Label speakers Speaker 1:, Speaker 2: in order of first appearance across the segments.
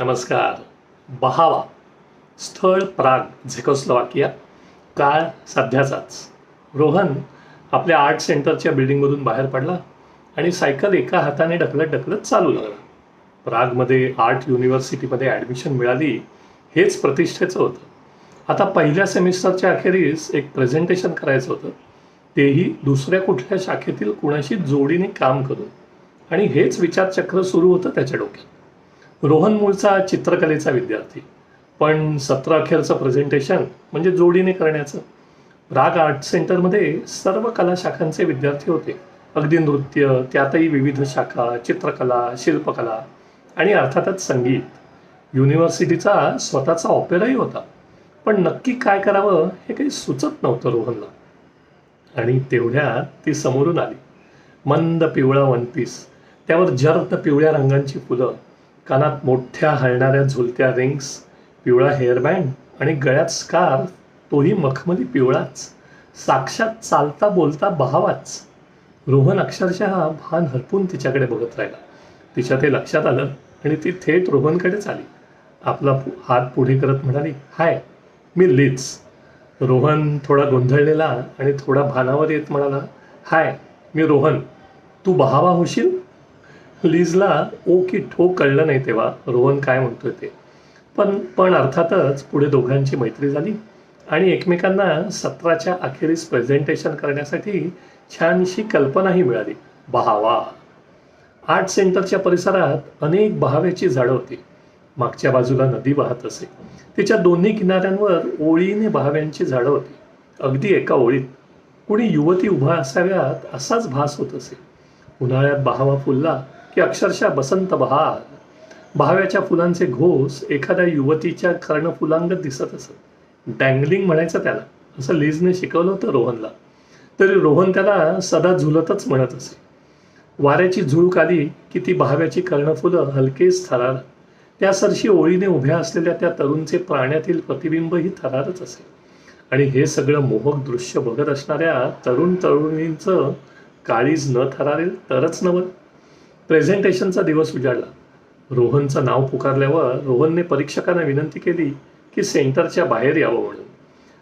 Speaker 1: नमस्कार. बहावा. स्थळ प्राग झेकोस्लोवाकिया. काळ सध्याचाच. रोहन आपल्या आर्ट सेंटरच्या बिल्डिंगमधून बाहेर पडला आणि सायकल एका हाताने ढकलत ढकलत चालू लागला. प्रागमध्ये आर्ट युनिव्हर्सिटीमध्ये ॲडमिशन मिळाली हेच प्रतिष्ठेचं होतं. आता पहिल्या सेमिस्टरच्या अखेरीस एक प्रेझेंटेशन करायचं होतं. तेही दुसऱ्या कुठल्या शाखेतील कुणाशी जोडीने काम करून. आणि हेच विचारचक्र सुरू होतं त्याच्या डोक्यात. रोहन मूळचा चित्रकलेचा विद्यार्थी. पण सत्र अखेरचं प्रेझेंटेशन म्हणजे जोडीने करण्याचं. राग आर्ट सेंटरमध्ये सर्व कला शाखांचे विद्यार्थी होते. अगदी नृत्य त्यातही विविध शाखा चित्रकला शिल्पकला आणि अर्थातच संगीत. युनिव्हर्सिटीचा स्वतःचा ऑपेराही होता. पण नक्की काय करावं हे काही सुचत नव्हतं रोहनला. आणि तेवढ्यात ती समोरून आली. मंद पिवळा वनपीस त्यावर जर्द पिवळ्या रंगांची फुलं. कानात मोठ्या हलणाऱ्या झुलत्या रिंग्स पिवळा हेअरबँड आणि गळ्यात स्कार्फ तोही मखमली पिवळाच. साक्षात चालता बोलता बहावाच. रोहन अक्षरशः भान हरपून तिच्याकडे बघत राहिला. तिच्या ते लक्षात आलं आणि ती थेट रोहनकडेच आली आपला पु- हात पुढे करत म्हणाली हाय मी लिच रोहन थोडा गोंधळलेला आणि थोडा भानावर येत म्हणाला हाय मी रोहन. तू बहावा होशील? लिजला ओ की ठो कळलं नाही तेव्हा. रोहन काय म्हणतोय ते. पण पण अर्थातच पुढे दोघांची मैत्री झाली. आणि एकमेकांना सत्राच्या अखेरीस प्रेझेंटेशन करण्यासाठी छानशी कल्पनाही मिळाली. बहावा. आर्ट सेंटरच्या परिसरात अनेक बहाव्याची झाडं होती. मागच्या बाजूला नदी वाहत असे. तिच्या दोन्ही किनाऱ्यांवर ओळीने बहाव्यांची झाडं होती. अगदी एका ओळीत. कुणी युवती उभा असाव्यात असाच भास होत असे. उन्हाळ्यात बहावा फुलला. की अक्षरशः बसंत बहार बहाव्याच्या फुलांचे घोस एखाद्या युवतीच्या कर्णफुलांगत दिसत असत. डँगलिंग म्हणायचं त्याला. असं लीजने शिकवलं होतं रोहनला. तरी रोहन त्याला सदा झुलतच म्हणत असे. वाऱ्याची झुळूक आली की ती बहाव्याची कर्णफुलं हलकेच थरार त्या सरशी ओळीने उभ्या असलेल्या त्या तरुणचे प्राण्यातील प्रतिबिंबही थरारच असे. आणि हे सगळं मोहक दृश्य बघत असणाऱ्या तरुण तरुणींचं काळीज न थरारेल तरच नवल प्रेझेंटेशनचा दिवस उजाडला. रोहनचं नाव पुकारल्यावर रोहनने परीक्षकांना विनंती केली की सेंटरच्या बाहेर यावं म्हणून.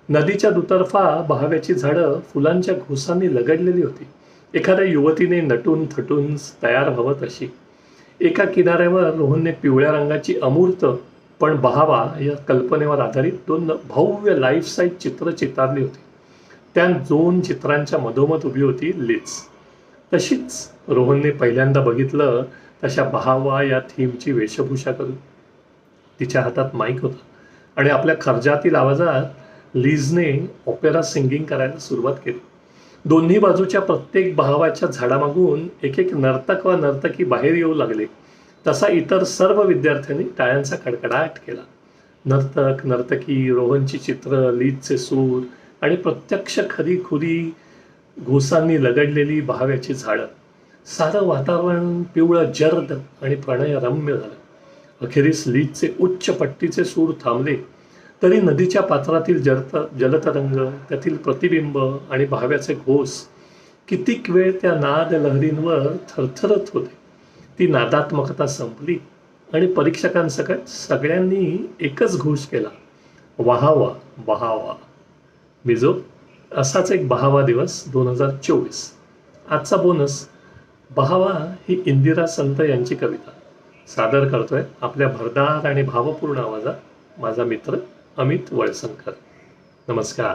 Speaker 1: नदीच्या दुतर्फा बहाव्याची झाडं फुलांच्या घोसांनी लगडलेली होती. एखाद्या युवतीने नटून थटून तयार व्हावं तशी. एका किनाऱ्यावर रोहनने पिवळ्या रंगाची अमूर्त पण बहावा या कल्पनेवर आधारित दोन भव्य लाईफ साईज चित्र चितारली होती. त्या दोन चित्रांच्या मधोमध उभी होती लिज तशीच रोहनने पहिल्यांदा बघितलं तशा बहावा या थीमची वेशभूषा करून. तिच्या हातात माईक होता आणि आपल्या खर्जातील आवाजात लीजने ऑपेरा सिंगिंग करायला सुरुवात केली. दोन्ही बाजूच्या प्रत्येक बहावाच्या झाडामागून एक एक नर्तक व नर्तकी बाहेर येऊ लागले. तसा इतर सर्व विद्यार्थ्यांनी टाळ्यांचा कडकडाट केला. नर्तक नर्तकी रोहनची चित्र लीजचे सूर आणि प्रत्यक्ष खरी खुरी घोसांनी लगडलेली बहाव्याची झाडं. सारं वातावरण पिवळं जर्द आणि प्रणयरम्य झालं. अखेरीस लीजचे उच्च पट्टीचे सूर थांबले तरी नदीच्या पात्रातील जलत जलतरंग त्यातील प्रतिबिंब आणि बहाव्याचे घोस कितीक वेळ त्या नाद लहरींवर थरथरत होते. ती नादात्मकता संपली आणि परीक्षकांसकट सगळ्यांनी एकच घोष केला वहावा बहावा. मिजो असाच एक बहावा दिवस दोन हजार चोवीस. आजचा बोनस बहावा ही इंदिरा संत यांची कविता. सादर करतोय आपल्या भरदार आणि भावपूर्ण आवाजात माझा मित्र अमित वळसंकर नमस्कार.